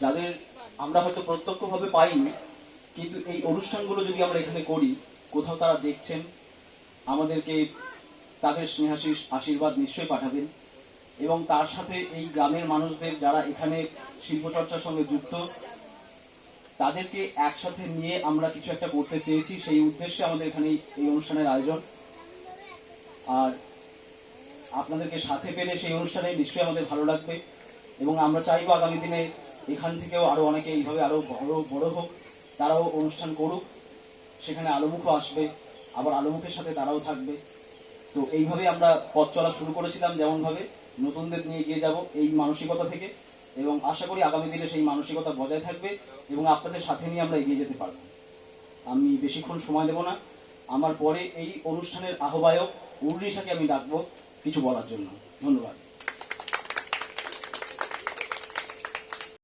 যাদের আমরা হয়তো প্রত্যক্ষভাবে পাইনি, কিন্তু এই অনুষ্ঠানগুলো যদি আমরা এখানে করি, কোথাও তারা দেখছেন, আমাদেরকে তাদের স্নেহাশিস আশীর্বাদ নিশ্চয়ই পাঠাবেন। এবং তার সাথে এই গ্রামের মানুষদের যারা এখানে শিল্পচর্চার সঙ্গে যুক্ত, তাদেরকে একসাথে নিয়ে আমরা কিছু একটা করতে চেয়েছি। সেই উদ্দেশ্যে আমাদের এখানে এই- অনুষ্ঠানের আয়োজন। আর আপনাদেরকে সাথে পেলে সেই অনুষ্ঠানে নিশ্চয়ই আমাদের ভালো লাগবে। এবং আমরা চাইব আগামী দিনে এখান থেকেও আরও অনেকে এইভাবে আরও বড় বড় হোক, তারাও অনুষ্ঠান করুক। সেখানে আলোমুখও আসবে, আবার আলোমুখের সাথে তারাও থাকবে। তো এইভাবে আমরা পথ চলা শুরু করেছিলাম যেমন ভাবে নতুনদের নিয়ে এগিয়ে যাব এই মানসিকতা থেকে এবং আশা করি আগামী দিনে সেই মানসিকতা বজায় থাকবে এবং আপনাদের সাথে নিয়ে আমরা এগিয়ে যেতে পারব। আমি বেশিক্ষণ সময় দেব না। আমার পরে এই অনুষ্ঠানের আহ্বায়ক উর্নিশাকে আমি ডাকবো কিছু বলার জন্য। ধন্যবাদ।